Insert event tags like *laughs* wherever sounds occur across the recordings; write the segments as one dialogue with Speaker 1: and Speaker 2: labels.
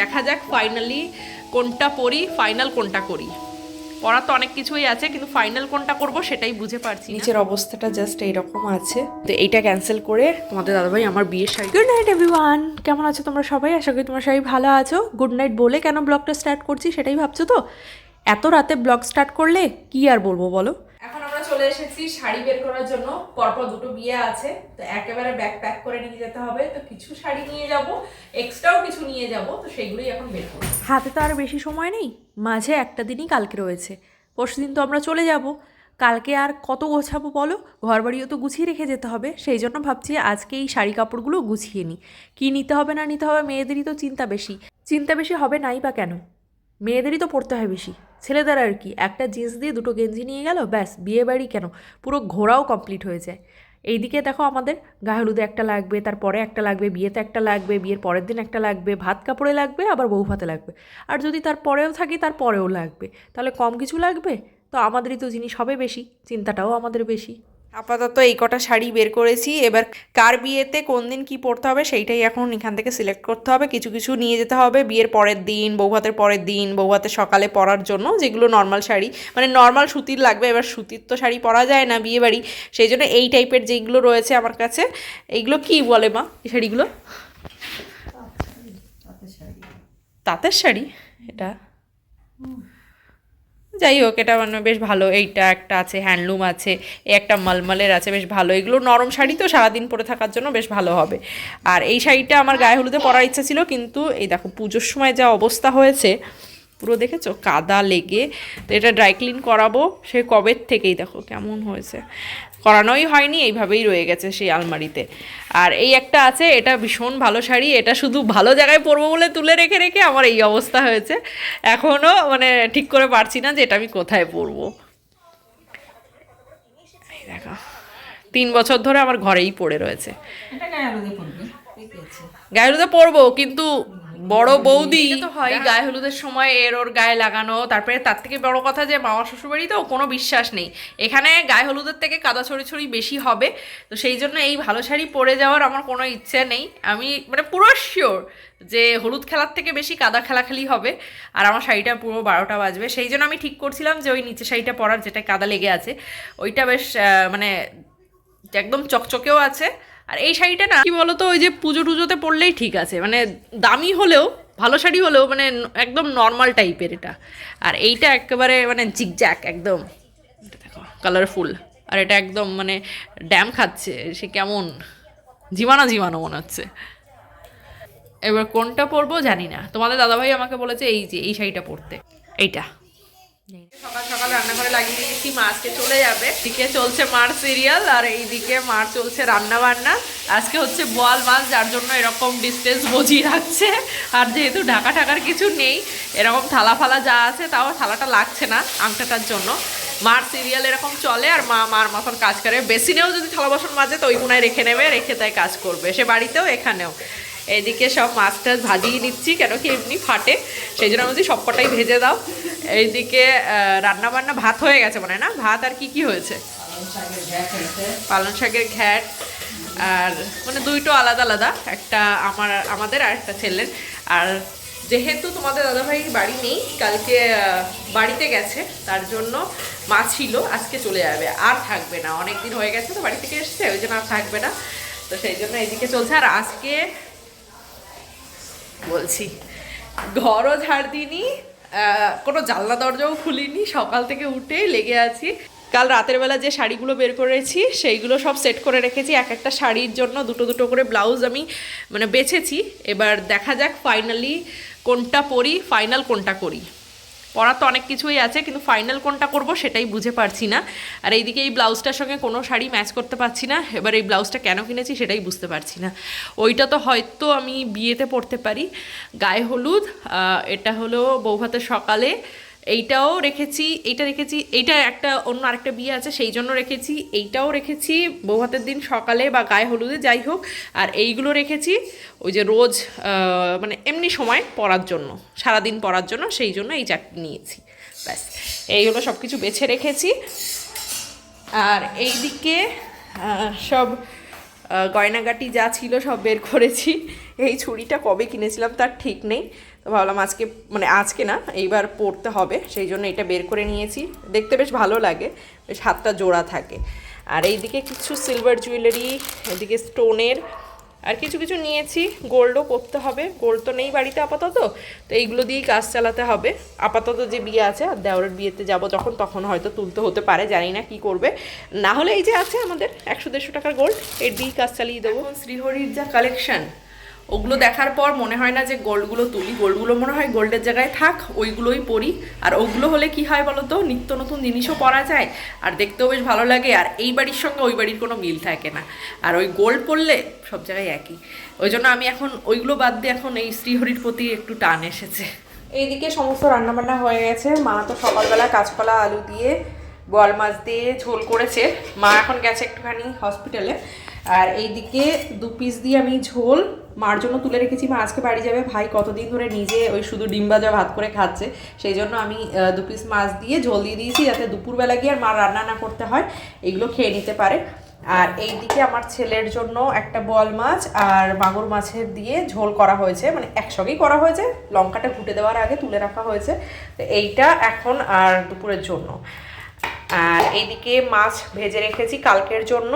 Speaker 1: দেখা যাক ফাইনালি কোনটা পড়ি ফাইনাল কোনটা করি। পড়া তো অনেক কিছুই আছে, কিন্তু ফাইনাল কোনটা করব সেটাই বুঝে পারছি নিচের অবস্থাটা জাস্ট এইরকম আছে। তো এইটা ক্যান্সেল করে তোমাদের দাদাভাই আমার বিয়ের শাড়ি গুড নাইট এভরিওয়ান কেমন আছো তোমরা সবাই? আশা করি তোমরা সবাই ভালো আছো। গুড নাইট বলে কেন ব্লগটা স্টার্ট করছি সেটাই ভাবছ তো? এত রাতে ব্লগ স্টার্ট করলে কি আর বলব বলো? চলে এসেছি, শাড়ি বের করার জন্য। পরপর দুটো বিয়ে আছে, তো একেবারে ব্যাগ প্যাক করে নিয়ে যেতে হবে। তো কিছু শাড়ি নিয়ে যাব এক্সট্রাও কিছু নিয়ে যাব, তো সেইগুলোই এখন বের করব। হাতে তো আর বেশি সময় নেই, মাঝে একটা দিনই কালকে রয়েছে। পরশু দিন তো আমরা চলে যাব। কালকে আর কত গোছাবো বলো? ঘর বাড়িও তো গুছিয়ে রেখে যেতে হবে। সেই জন্য ভাবছি আজকে এই শাড়ি কাপড়গুলো গুছিয়ে নিই কী নিতে হবে, না নিতে হবে, মেয়েদেরই তো চিন্তা বেশি। চিন্তা বেশি হবে নাই বা কেন? মেয়েদেরই তো পড়তে হয় বেশি। ছেলেদের আর কি, একটা জিন্স দিয়ে দুটো গেঞ্জি নিয়ে গেল, ব্যাস, বিয়ে বাড়ি কেন? পুরো ঘোরাও কমপ্লিট হয়ে যায়। এইদিকে দেখো আমাদের গায়ে হলুদে একটা লাগবে, তারপরে একটা লাগবে, বিয়েতে একটা লাগবে, বিয়ের পরের দিন একটা লাগবে, ভাত কাপড়ে লাগবে, আবার বউ ভাতে লাগবে। আর যদি তার পরেও থাকি, তার পরেও লাগবে। তাহলে কম কিছু লাগবে? তো আমাদেরই তো জিনিস হবে বেশি, চিন্তাটাও আমাদের বেশি। আপাতত এই কটা শাড়ি বের করেছি। এবার কার বিয়েতে কোন দিন কী পরতে হবে সেইটাই এখন এখান থেকে সিলেক্ট করতে হবে। কিছু কিছু নিয়ে যেতে হবে বিয়ের পরের দিন বৌভাতের পরের দিন বৌভাতের সকালে পরার জন্য যেগুলো নর্মাল শাড়ি। মানে নর্মাল সুতির লাগবে এবার সুতির তো শাড়ি পরা যায় না বিয়ে বাড়ি সেই জন্য এই টাইপের যেগুলো রয়েছে আমার কাছে এইগুলো কি বলে মা এই শাড়িগুলো? তাঁতের শাড়ি। এটা? যাই হোক, এটা মানে বেশ ভালো। এইটা একটা আছে, হ্যান্ডলুম আছে, এই একটা মলমলের আছে, বেশ ভালো। এগুলো নরম শাড়ি তো সারাদিন পরে থাকার জন্য বেশ ভালো হবে। আর এই শাড়িটা আমার গায়ে হলুদে পরার ইচ্ছা ছিল, কিন্তু এই দেখো, পুজোর সময় যা অবস্থা হয়েছে, পুরো দেখেছ? কাদা লেগে। তো এটা ড্রাই ক্লিন করাবো, সে কবের থেকেই দেখো, কেমন হয়েছে। করানোই হয়নি এইভাবেই রয়ে গেছে সেই আলমারিতে। আর এই একটা আছে এটা ভীষণ ভালো শাড়ি এটা শুধু ভালো জায়গায় পরবো বলে তুলে রেখে রেখে আমার এই অবস্থা হয়েছে। এখনও মানে ঠিক করে পারছি না যে এটা আমি কোথায় পরবো। দেখো তিন বছর ধরে আমার ঘরেই পড়ে রয়েছে।
Speaker 2: গায়ে
Speaker 1: পরবো কিন্তু বড় বৌদি। তো হয় গায়ে হলুদের সময় এর ওর গায়ে লাগানো তারপরে তার থেকে বড় কথা যে মামা শ্বশুরবাড়ি তো কোনো বিশ্বাস নেই। এখানে গায়ে হলুদের থেকে কাদা ছড়ি ছড়ি বেশি হবে তো সেই জন্য এই ভালো শাড়ি পরে যাওয়ার আমার কোনো ইচ্ছে নেই। আমি মানে পুরো শিওর যে হলুদ খেলার থেকে বেশি কাদা খেলাখেলি হবে আর আমার শাড়িটা পুরো বারোটা বাজবে। সেই জন্য আমি ঠিক করছিলাম যে ওই নিচে শাড়িটা পরার যেটা কাদা লেগে আছে ওইটা বেশ মানে একদম চকচকেও আছে আর এই শাড়িটা না, কি বলতো, ওই যে পুজো টুজোতে পরলেই ঠিক আছে। মানে দামি হলেও, ভালো শাড়ি হলেও মানে একদম নর্মাল টাইপের এটা। আর এইটা একেবারে মানে জিগজ্যাক একদম। দেখো কালারফুল আর এটা একদম মানে ড্যাম খাচ্ছে, সে কেমন? জীবানা জীবানো মনে হচ্ছে। এবার কোনটা পরবো জানি না। তোমাদের দাদাভাই আমাকে বলেছে এই যে, এই শাড়িটা পরতে। এইটা। সকাল সকাল রান্নাঘরে লাগিয়ে দিয়েছি, মা আজকে চলে যাবে। চলছে মার সিরিয়াল, আর এইদিকে মার চলছে রান্না বান্না আজকে হচ্ছে বোয়াল মাছ, যার জন্য এরকম ডিস্টেন্স বজিয়ে আর যেহেতু ঢাকা ঢাকার কিছু নেই, এরকম থালা ফালা যা আছে, তাও থালাটা লাগছে না আংটাটার জন্য। মার সিরিয়াল এরকম চলে, আর মা মার মতন কাজ করে। বেসিনেও যদি থালা বাসন মাজে, তো ওই কোনায় রেখে নেবে, রেখে তাই কাজ করবে। সে বাড়িতেও, এখানেও। এইদিকে সব মাছ টাছ ভাজিয়ে নিচ্ছি, কেন কি এমনি ফাটে। সেই জন্য বলছি সবকটাই ভেজে দাও। এইদিকে রান্না বান্না ভাত হয়ে গেছে মানে না? ভাত আর কি কি হয়েছে? পালং শাকের ঘ্যাট। আর মানে দুইটো আলাদা আলাদা, একটা আমার, আমাদের আর একটা ছেলের। আর যেহেতু তোমাদের দাদাভাই বাড়ি নেই, কালকে বাড়িতে গেছে, তার জন্য মা ছিল, আজকে চলে যাবে। আর থাকবে না। অনেক দিন হয়ে গেছে তো বাড়ি থেকে এসছে, ওই জন্য আর থাকবে না। তো সেই জন্য এদিকে চলছে। আর আজকে বলছি, ঘরও ঝাড় দিইনি কোনো জানলা দরজাও খুলিনি, সকাল থেকে উঠে লেগে আছি। কাল রাতের বেলা যে শাড়িগুলো বের করেছি, সেইগুলো সব সেট করে রেখেছি। এক একটা শাড়ির জন্য দুটো দুটো করে ব্লাউজ আমি মানে বেছেছি। এবার দেখা যাক ফাইনালি কোনটা পরি, ফাইনাল কোনটা করি। পরার তো অনেক কিছুই আছে, কিন্তু ফাইনাল কোনটা করব সেটাই বুঝে পারছি না। আর এইদিকে এই ব্লাউজটার সঙ্গে কোনো শাড়ি ম্যাচ করতে পারছি না, এবার এই ব্লাউজটা কেন কিনেছি সেটাই বুঝতে পারছি না। ওইটা তো হয়তো আমি বিয়েতে পড়তে পারি। গায়ে হলুদ এটা হলো বৌভাতের সকালে এইটাও রেখেছি, এইটা রেখেছি, এইটা একটা অন্য আরেকটা বিয়ে আছে, সেই জন্য রেখেছি, এইটাও রেখেছি বৌভাতের দিন সকালে বা গায়ে হলুদে যাই হোক, আর এইগুলো রেখেছি, ওই যে রোজ মানে এমনি সময় পরার জন্য, সারাদিন পরার জন্য, সেই জন্য এই চারটি নিয়েছি, ব্যাস, এইগুলো সব কিছু বেছে রেখেছি, আর এইদিকে সব গয়নাগাটি যা ছিল সব বের করেছি, এই ছুরিটা কবে কিনেছিলাম তার ঠিক নেই তো ভাবলাম আজকে মানে আজকে না, এইবার পড়তে হবে, সেই জন্য এটা বের করে নিয়েছি। দেখতে বেশ ভালো লাগে, বেশ হাতটা জোড়া থাকে। আর এইদিকে কিছু সিলভার জুয়েলারি এদিকে স্টোনের আর কিছু কিছু নিয়েছি। গোল্ডও করতে হবে। গোল্ড তো নেই বাড়িতে আপাতত, তো এইগুলো দিয়েই কাজ চালাতে হবে। আপাতত যে বিয়ে আছে, আর দেওরের বিয়েতে যাব যখন, তখন হয়তো তুলতে হতে পারে, জানি না কি করবে। না হলে এই যে আছে আমাদের একশো দেড়শো টাকার গোল্ড এর দিয়েই কাজ চালিয়ে দেবো। শ্রীহরির যা কালেকশন ওগুলো দেখার পর মনে হয় না যে গোল্ডগুলো তুলি। গোল্ডগুলো মনে হয় গোল্ডের জায়গায় থাক, ওইগুলোই পরি আর ওগুলো হলে কি হয় বলো তো নিত্য নতুন জিনিসও পরা যায়। আর দেখতেও বেশ ভালো লাগে। আর এই বাড়ির সঙ্গে ওই বাড়ির কোনো মিল থাকে না। আর ওই গোল্ড পরলে সব জায়গায় একই। ওই জন্য আমি এখন ওইগুলো বাদ দিয়ে এখন এই শ্রীহরির প্রতি একটু টান এসেছে। এইদিকে সমস্ত রান্নাবান্না হয়ে গেছে। মা তো সকালবেলা কাঁচকলা, আলু দিয়ে বোয়াল মাছ দিয়ে ঝোল করেছে। মা এখন গেছে একটুখানি হসপিটালে আর এইদিকে দু পিস দিয়ে আমি ঝোল। মার জন্য তুলে রেখেছি। মা আজকে বাড়ি যাবে। ভাই কতদিন ধরে নিজে ওই শুধু ডিম ভাজা, ভাত করে খাচ্ছে। সেই জন্য আমি দু পিস মাছ দিয়ে ঝোল দিয়ে দিয়েছি যাতে দুপুরবেলা গিয়ে আর মা রান্না না করতে হয়। এগুলো খেয়ে নিতে পারে। আর এইদিকে আমার ছেলের জন্য একটা বল মাছ আর মাগুর মাছের দিয়ে ঝোল করা হয়েছে। মানে একসঙ্গেই করা হয়েছে। লঙ্কাটা ঘুটে দেওয়ার আগে তুলে রাখা হয়েছে। তো এইটা এখন আর দুপুরের জন্য। আর এইদিকে মাছ ভেজে রেখেছি কালকের জন্য।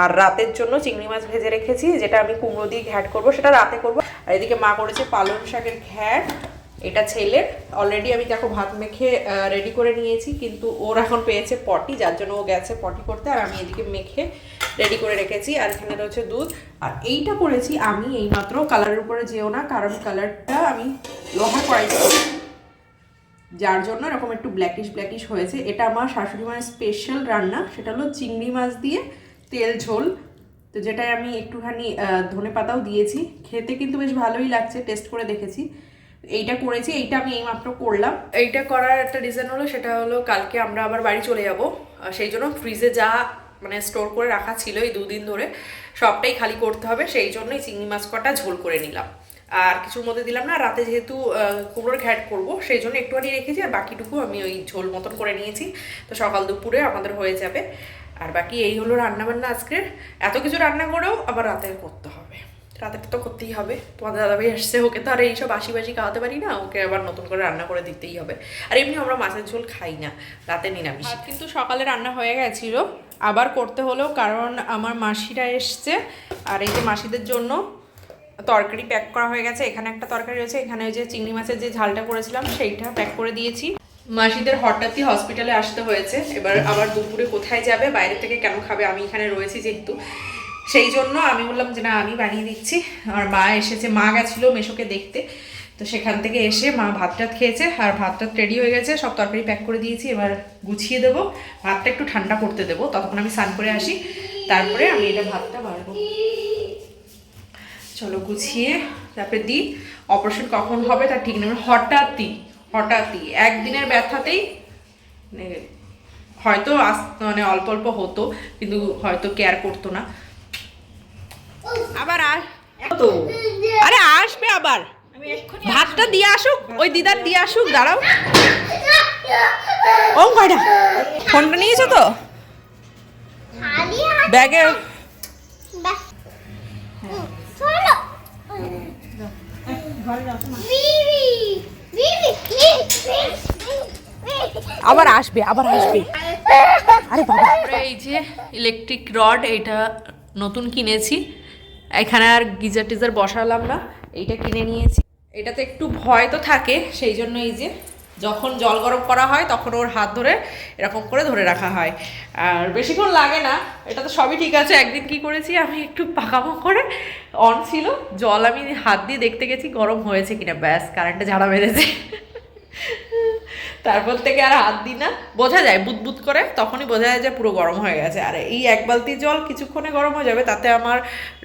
Speaker 1: আর রাতের জন্য চিংড়ি মাছ ভেজে রেখেছি, যেটা আমি কুমড়ো দিয়ে ঘ্যাট করব, সেটা রাতে করব। আর এদিকে মা করেছে পালং শাকের ঘ্যাট, এটা ছেলের অলরেডি আমি দেখো ভাত মেখে রেডি করে নিয়েছি, কিন্তু ওর এখন পেয়েছে পটি, যার জন্য ও গেছে পটি করতে, আর আমি এদিকে মেখে রেডি করে রেখেছি, আর এখানে রয়েছে দুধ। আর এইটা করেছি আমি এইমাত্র কালারের উপরে যেও না, কারণ কালারটা আমি লোহা করেছি যার জন্য এরকম একটু ব্ল্যাকিশ ব্ল্যাকিশ হয়েছে। এটা আমার শাশুড়ি মায়ের স্পেশাল রান্না, সেটা হলো চিংড়ি মাছ দিয়ে তেল, ঝোল। তো যেটায় আমি একটুখানি ধনে পাতাও দিয়েছি। খেতে কিন্তু বেশ ভালোই লাগছে টেস্ট করে দেখেছি। এইটা করেছি, এইটা আমি এইমাত্র করলাম। এইটা করার একটা রিজন হলো, সেটা হলো কালকে আমরা আবার বাড়ি চলে যাব। সেই জন্য ফ্রিজে যা মানে স্টোর করে রাখা ছিল এই দুদিন ধরে, সবটাই খালি করতে হবে। সেই জন্যই চিংড়ি মাছ কটা ঝোল করে নিলাম। আর কিছুর মধ্যে দিলাম না, রাতে যেহেতু কুমড়োর ঘ্যাট করব, সেই জন্য একটুখানি রেখেছি। আর বাকিটুকু আমি ওই ঝোল মতন করে নিয়েছি। তো সকাল দুপুরে আমাদের হয়ে যাবে। আর বাকি এই হলো রান্না বান্না আজকের। এত কিছু রান্না করেও আবার রাতে করতে হবে। রাতে তো করতেই হবে। তোমাদের দাদাভাই আসছে, ওকে তো আর এইসব বাসি বাসি খাওয়াতে পারি না, ওকে আবার নতুন করে রান্না করে দিতেই হবে। আর এমনি আমরা মাছের ঝোল খাই না, রাতে নিরামিষ। কিন্তু সকালে রান্না হয়ে গেছিল, আবার করতে হলো কারণ আমার মাসিরা এসছে, আর এই যে মাসিদের জন্য তরকারি প্যাক করা হয়ে গেছে, এখানে একটা তরকারি রয়েছে, এখানে ওই যে চিংড়ি মাছের যে ঝালটা করেছিলাম, সেইটা প্যাক করে দিয়েছি। মাসিদের হঠাৎই হসপিটালে আসতে হয়েছে। এবার আবার দুপুরে কোথায় যাবে বাইরে থেকে কেন খাবে আমি এখানে রয়েছি যেহেতু। সেই জন্য আমি বললাম যে না আমি বানিয়ে দিচ্ছি। আর মা এসেছে মা গেছিল মেশোকে দেখতে। তো সেখান থেকে এসে মা ভাত টাত খেয়েছে আর ভাত টাত রেডি হয়ে গেছে। সব তরকারি প্যাক করে দিয়েছি এবার গুছিয়ে দেবো। ভাতটা একটু ঠান্ডা করতে দেবো ততক্ষণ আমি স্নান করে আসি। তারপরে আমি এটা ভাতটা বাড়বো চলো গুছিয়ে তারপরে দিই। অপারেশন কখন হবে তার ঠিক নেই মানে হঠাৎই। হঠাৎই একদিনের ব্যথাতেই মানে হয়তো আস মানে অল্প অল্প হতো কিন্তু হয়তো কেয়ার করতো না। আবার আর তো আরে আসবে আবার। ভাতটা দিয়ে আসুক ওই দিদার দিয়ে আসুক দাঁড়াও। ও কয়টা? ফোনটা নিয়েছো তো? ব্যাগে আবার আসবে আবার আসবে। আরে বাবা। এই যে ইলেকট্রিক রড এটা নতুন কিনেছি। এখানে আর গিজার টিজার বসালাম না, এইটা কিনে নিয়েছি। এটাতে একটু ভয় তো থাকে, সেই জন্য এই যে যখন জল গরম করা হয়, তখন ওর হাত ধরে এরকম করে ধরে রাখা হয়। আর বেশিক্ষণ লাগে না, এটা তো সবই ঠিক আছে। একদিন কি করেছি, আমি একটু পাকামো করে অন ছিল, জল আমি হাত দিয়ে দেখতে গেছি গরম হয়েছে কিনা। ব্যাস কারেন্টে ঝাড়া মেরেছে। তারপর থেকে আর হাত দিই না। বোঝা যায়, বুদবুদ করে, তখনই বোঝা যায় যে পুরো গরম হয়ে গেছে। আর এই এক বালতি জল কিছুক্ষণে গরম হয়ে যাবে, তাতে আমার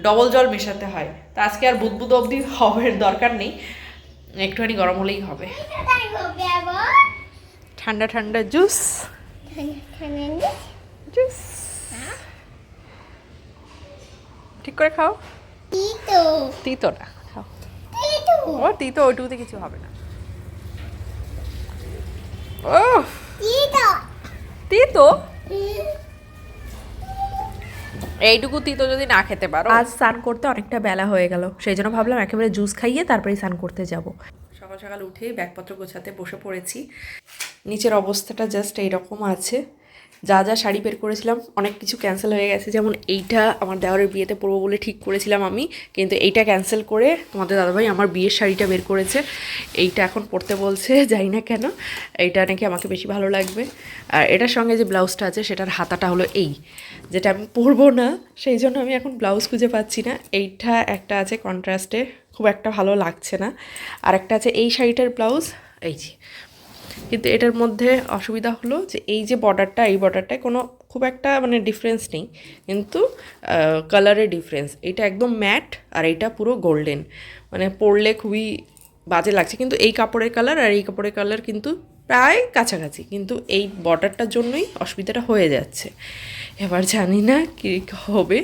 Speaker 1: ডবল জল মেশাতে হয়। তা আজকে আর বুদবুদ অবধি হবের দরকার নেই। একটুখানি গরম হলেই হবে। ঠান্ডা ঠান্ডা জুস। জুস। ঠিক করে খাও। তিতো না খাও। ও তিতো ওইটুকুতে কিছু হবে না। ও তিতো। এইটুকু তিতো যদি না খেতে পারো।
Speaker 3: আজ স্নান করতে অনেকটা বেলা হয়ে গেল সেই জন্য ভাবলাম একেবারে জুস খাইয়ে তারপরে স্নান করতে যাব।
Speaker 1: সকাল সকাল উঠে ব্যাগপত্র গোছাতে বসে পড়েছি। নিচের অবস্থাটা জাস্ট এইরকম আছে। যা যা শাড়ি বের করেছিলাম, অনেক কিছু ক্যান্সেল হয়ে গেছে। যেমন এইটা আমার দেওয়ারের বিয়েতে পরবো বলে ঠিক করেছিলাম আমি, কিন্তু এইটা ক্যান্সেল করে তোমাদের দাদাভাই আমার বিয়ের শাড়িটা বের করেছে। এইটা এখন পরতে বলছে *laughs* যাই না কেন। এইটা নাকি আমাকে বেশি ভালো লাগবে। আর এটার সঙ্গে যে ব্লাউজটা আছে, সেটার হাতাটা হলো এই, যেটা আমি পরবো না। সেই জন্য আমি এখন ব্লাউজ খুঁজে পাচ্ছি না। এইটা একটা আছে কন্ট্রাস্টে খুব একটা ভালো লাগছে না। আর একটা আছে এই শাড়িটার ব্লাউজ, এই যে কিন্তু এটার মধ্যে অসুবিধা হলো যে এই যে বর্ডারটা এই বর্ডারটায় কোনো খুব একটা মানে ডিফারেন্স নেই। কিন্তু কালারের ডিফারেন্স এটা একদম ম্যাট আর এটা পুরো গোল্ডেন মানে পরলে খুবই বাজে লাগছে। কিন্তু এই কাপড়ের কালার আর এই কাপড়ের কালার কিন্তু প্রায় কাছাকাছি। কিন্তু এই বর্ডারটার জন্যই অসুবিধাটা হয়ে যাচ্ছে। এবার জানি না কী হবে।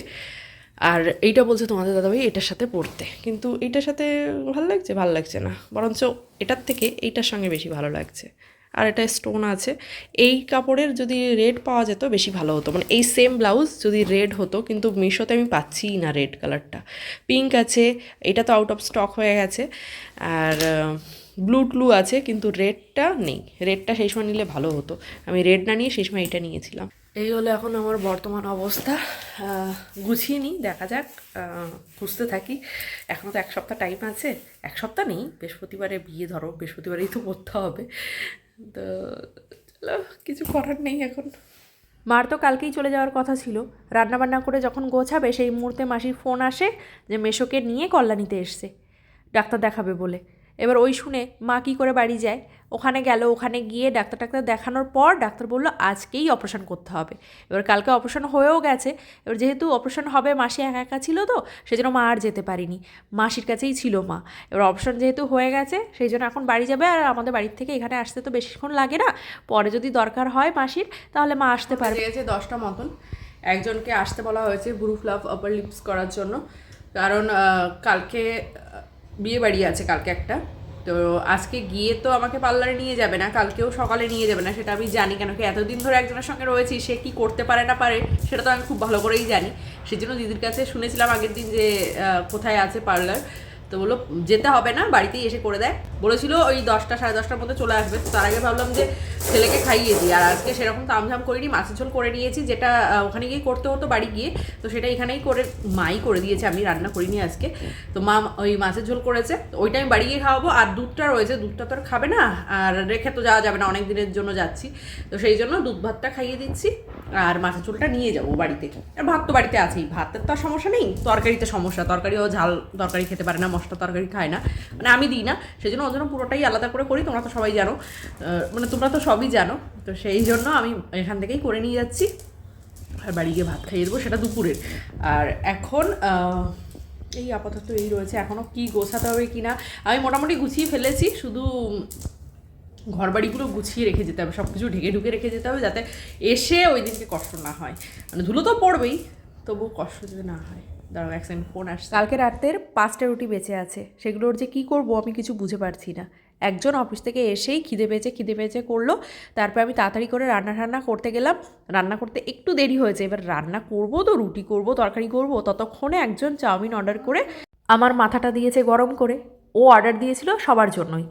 Speaker 1: আর এইটা বলছে তোমাদের দাদাভাই, এটার সাথে পড়তে। কিন্তু এইটার সাথে ভালো লাগছে? ভালো লাগছে না। বরঞ্চ এটার থেকে এইটার সঙ্গে বেশি ভালো লাগছে। আর এটা স্টোন আছে। এই কাপড়ের যদি রেড পাওয়া যেত, বেশি ভালো হতো। মানে এই সেম ব্লাউজ যদি রেড হতো, কিন্তু মিশোতে আমি পাচ্ছিই না রেড কালারটা পিঙ্ক আছে, এটা তো আউট অফ স্টক হয়ে গেছে। আর ব্লু ট্লু আছে, কিন্তু রেডটা নেই। রেডটা সেই সময় নিলে ভালো হতো। আমি রেড না নিয়ে সেই সময় এটা নিয়েছিলাম। এই হলো এখন আমার বর্তমান অবস্থা। গুছিয়ে নিই, দেখা যাক খুঁজতে থাকি। এখনও তো এক সপ্তাহ টাইম আছে। এক সপ্তাহ নেই, বৃহস্পতিবারে বিয়ে ধরো, বৃহস্পতিবারেই তো করতে হবে। তো চলো, কিছু করার নেই এখন।
Speaker 3: মার তো কালকেই চলে যাওয়ার কথা ছিল। রান্নাবান্না করে যখন গোছাবে, সেই মুহূর্তে মাসির ফোন আসে যে মেশোকে নিয়ে কল্যাণীতে এসছে। ডাক্তার দেখাবে বলে। এবার ওই শুনে মা কী করে বাড়ি যায়? ওখানে গেল ওখানে গিয়ে ডাক্তার টাক্তার দেখানোর পর ডাক্তার বলল আজকেই অপারেশন করতে হবে। এবার কালকে অপারেশন হয়েও গেছে। এবার যেহেতু অপারেশন হবে মাসি একা একা ছিল তো সেই জন্য মা আর যেতে পারিনি। মাসির কাছেই ছিল মা। এবার অপারেশন যেহেতু হয়ে গেছে সেই জন্য এখন বাড়ি যাবে আর আমাদের বাড়ির থেকে এখানে আসতে তো বেশিক্ষণ লাগে না। পরে যদি দরকার হয় মাসির তাহলে মা আসতে পারবে।
Speaker 1: দশটা মতন। একজনকে আসতে বলা হয়েছে ব্রু ফ্লাফ আপার লিপস করার জন্য। কারণ কালকে বিয়ে বাড়ি আছে কালকে একটা। তো আজকে গিয়ে তো আমাকে পার্লারে নিয়ে যাবে না, কালকেও সকালে নিয়ে যাবে না, সেটা আমি জানি কেন কি এতদিন ধরে একজনের সঙ্গে রয়েছি, সে কি করতে পারে না পারে, সেটা তো আমি খুব ভালো করেই জানি। সেজন্য দিদির কাছে শুনেছিলাম আগের দিন যে কোথায় আছে পার্লার। তো বলল, যেতে হবে না, বাড়িতেই এসে করে দেয়। বলেছিল, ওই দশটা, সাড়ে দশটার মধ্যে চলে আসবে। তো তার আগে ভাবলাম যে ছেলেকে খাইয়ে দিই। আর আজকে সেরকম তামঝাম করিনি, মাছের ঝোল করে নিয়েছি, যেটা ওখানে গিয়ে করতে হতো বাড়ি গিয়ে। তো সেটা এখানেই করে, মাই করে দিয়েছে, আমি রান্না করিনি আজকে। তো মা ওই মাছের ঝোল করেছে ওইটা আমি বাড়ি গিয়ে খাওয়াবো। আর দুধটা রয়েছে, দুধটা তো আর খাবে না, আর রেখে তো যাওয়া যাবে না, অনেক দিনের জন্য যাচ্ছি। তো সেই জন্য দুধ ভাতটা খাইয়ে দিচ্ছি। আর মাছের ঝোলটা নিয়ে যাব বাড়িতে আর ভাত তো বাড়িতে আছেই। ভাতের তো আর সমস্যা নেই, তরকারিতে সমস্যা। তরকারিও ঝাল, তরকারি খেতে পারে না, মশলা তরকারি খায় না। মানে আমি দিই না সেই জন্য ওর জন্য পুরোটাই আলাদা করে করি, তোমরা তো সবাই জানো। মানে তোমরা তো সবই জানো। তো সেই জন্য আমি এখান থেকেই করে নিয়ে যাচ্ছি। আর বাড়ি গিয়ে ভাত খাইয়ে দেবো, সেটা দুপুরের। আর এখন এই আপাতত এই রয়েছে। এখনও কি গোছাতে হবে কি না, আমি মোটামুটি গুছিয়ে ফেলেছি। শুধু ঘর বাড়িগুলো গুছিয়ে রেখে যেতে হবে সব কিছু ঢেকে ঢুকে রেখে যেতে হবে যাতে এসে ওই দিনকে কষ্ট না হয়। মানে ধুলো তো পড়বেই তবু কষ্ট যাতে না হয়। দাঁড়াও, এক সেকেন্ড ফোন আসছে।
Speaker 3: কালকে রাতের পাঁচটা রুটি বেঁচে আছে, সেগুলোর যে কি করব আমি কিছু বুঝে পারছি না। একজন অফিস থেকে এসেই খিদে পেয়েছে খিদে পেয়েছে করল, তারপর আমি তাড়াতাড়ি করে রান্না টান্না করতে গেলাম। রান্না করতে একটু দেরি হয়েছে, এবার রান্না করব তো, রুটি করব, তরকারি করব, ততক্ষণে একজন চাউমিন অর্ডার করে আমার মাথাটা দিয়েছে গরম করে। ও অর্ডার দিয়েছিল সবার জন্যই।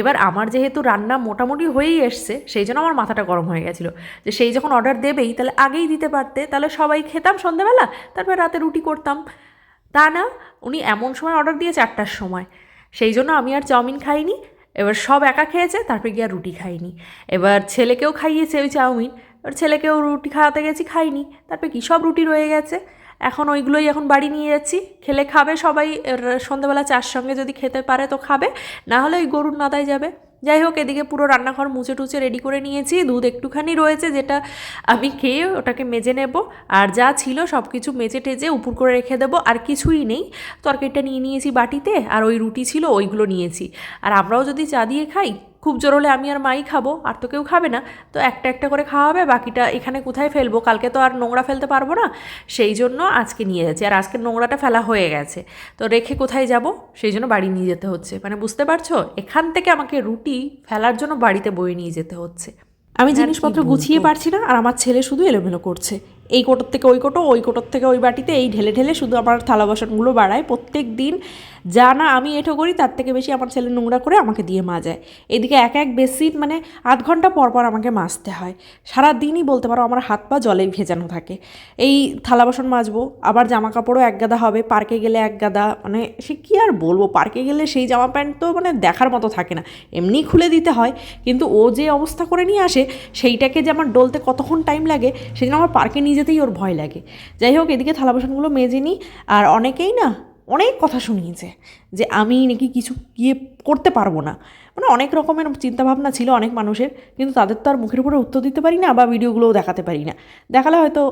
Speaker 3: এবার আমার যেহেতু রান্না মোটামুটি হয়েই এসছে, সেই জন্য আমার মাথাটা গরম হয়ে গেছিল। যে সেই যখন অর্ডার দেবেই, তাহলে আগেই দিতে পারতে, তাহলে সবাই খেতাম সন্ধেবেলা, তারপর রাতে রুটি করতাম। তা না, উনি এমন সময় অর্ডার দিয়ে চারটার সময়। সেই জন্য আমি আর চাউমিন খাইনি, এবার সব একা খেয়েছে, তারপরে গিয়ে রুটি খাইনি। এবার ছেলেকেও খাইয়েছে ওই চাউমিন, এবার ছেলেকেও রুটি খাওয়াতে গেছি, খাইনি। তারপরে কী, সব রুটি রয়ে গেছে। এখন ওইগুলোই এখন বাড়ি নিয়ে যাচ্ছি। খেলে খাবে সবাই সন্ধ্যাবেলা চার সঙ্গে যদি খেতে পারে তো খাবে, না হলে ওই গরুর নাদায় যাবে। যাই হোক, এদিকে পুরো রান্নাঘর মুছে টুচে রেডি করে নিয়েছি। দুধ একটুখানি রয়েছে যেটা আমি খেয়ে ওটাকে মেজে নেব। আর যা ছিল সব কিছু মেজে টেজে উপর করে রেখে দেবো, আর কিছুই নেই। তরকারিটা নিয়ে নিয়েছি বাটিতে, আর ওই রুটি ছিল, ওইগুলো নিয়েছি। আর আমরাও যদি চা দিয়ে খাই খুব জোর হলে আমি আর মাই খাব আর তো কেউ খাবে না। তো একটা একটা করে খাওয়া হবে বাকিটা এখানে কোথায় ফেলব? কালকে তো আর নোংরা ফেলতে পারব না। সেই জন্য আজকে নিয়ে যাচ্ছি। আর আজকে নোংরাটা ফেলা হয়ে গেছে। তো রেখে কোথায় যাব? সেই জন্য বাড়ি নিয়ে যেতে হচ্ছে। মানে বুঝতে পারছ? এখান থেকে আমাকে রুটি ফেলার জন্য বাড়িতে বয়ে নিয়ে যেতে হচ্ছে। আমি জিনিসপত্র গুছিয়ে পারছি না আর আমার ছেলে শুধু এলোমেলো করছে।
Speaker 1: এই কোটোর থেকে ওই কোটো ওই কোটোর থেকে ওই বাটিতে এই ঢেলে ঢেলে শুধু আমার থালা বাসনগুলো বাড়ায়। প্রত্যেক দিন যা না আমি এঠো করি, তার থেকে বেশি আমার ছেলে নোংরা করে আমাকে দিয়ে মাজায় এদিকে এক এক বেসিন মানে আধ ঘণ্টা পর পর আমাকে মাজতে হয়। সারা দিনই বলতে পারো আমার হাত পা জলে ভেজানো থাকে। এই থালা বাসন মাজবো, আবার জামা কাপড়ও এক গাদা হবে, পার্কে গেলে এক গাদা মানে সে কী আর বলব? পার্কে গেলে সেই জামা প্যান্ট তো মানে দেখার মতো থাকে না। এমনি খুলে দিতে হয়, কিন্তু ও যে অবস্থা করে নিয়ে আসে, সেইটাকে যে আমার ডলতে কতক্ষণ টাইম লাগে সেই জন্য আমার পার্কে নিয়ে যেতেই ওর ভয় লাগে। যাই হোক, এদিকে থালা বাসনগুলো মেজে নিই, আর অনেকেই না অনেক কথা শুনিয়েছে যে আমি নাকি কিছু গিয়ে করতে পারব না। মানে অনেক রকমের চিন্তাভাবনা ছিল অনেক মানুষের, কিন্তু তাদের তো আর মুখের উপরে উত্তর দিতে পারি না বা ভিডিওগুলোও দেখাতে পারি না। দেখালে হয়তো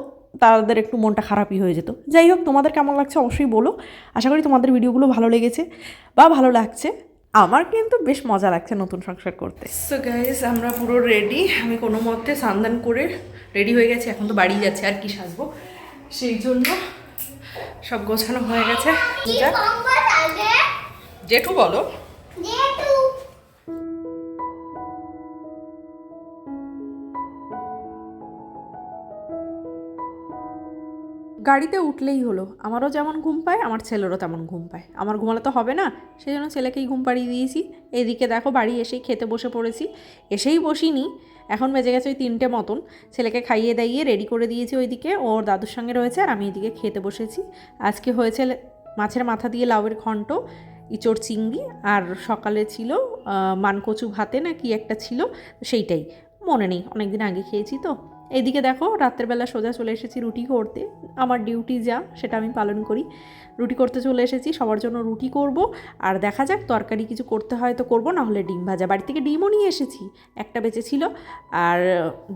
Speaker 1: তাদের একটু মনটা খারাপই হয়ে যেত। যাই হোক, তোমাদের কেমন লাগছে অবশ্যই বলো। আশা করি তোমাদের ভিডিওগুলো ভালো লেগেছে বা ভালো লাগছে। আমার কিন্তু বেশ মজা লাগছে নতুন সংসার করতে। সো গাইজ আমরা পুরো রেডি আমি কোনো মতে সান্দান করে রেডি হয়ে গেছি। এখন তো বাড়ি যাচ্ছে, আর কি সাজবো? সেই জন্য সব গোছানো হয়ে গেছে। জেঠু বলো। গাড়িতে উঠলেই হলো। আমারও যেমন ঘুম পায় আমার ছেলেরও তেমন ঘুম পায়। আমার ঘুমালে তো হবে না সেই জন্য ছেলেকেই ঘুম পাড়িয়ে দিয়েছি। এদিকে দেখো বাড়ি এসেই খেতে বসে পড়েছি। এসেই বসিনি এখন বেজে গেছে ওই তিনটে মতন। ছেলেকে খাইয়ে দাইয়ে রেডি করে দিয়েছি ওইদিকে ওর দাদুর সঙ্গে রয়েছে আর আমি এদিকে খেতে বসেছি। আজকে হয়েছে মাছের মাথা দিয়ে লাউয়ের ঘন্ট ইচোর চিংড়ি আর সকালে ছিল মানকচু ভাতে না কি একটা ছিল, সেইটাই। মনে নেই অনেক দিন আগে খেয়েছি তো। এইদিকে দেখো রাত্রেবেলা সোজা চলে এসেছি রুটি করতে। আমার ডিউটি যা, সেটা আমি পালন করি। রুটি করতে চলে এসেছি, সবার জন্য রুটি করব। আর দেখা যাক, তরকারি কিছু করতে হয় তো করব, না হলে ডিম ভাজা। বাড়ি থেকে ডিমও নিয়ে এসেছি, একটা বেঁচে ছিল। আর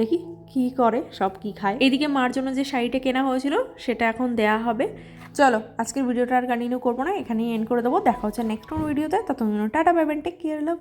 Speaker 1: দেখি কি করে, সব কি খায়। এদিকে মার জন্য যে শাড়িটা কেনা হয়েছিল, সেটা এখন দেয়া হবে। চলো, আজকের ভিডিওটা আর কন্টিনিউ করব না, এখানেই এন্ড করে দেবো। দেখা হচ্ছে নেক্সট ভিডিওতে ততক্ষণ tata bye take care love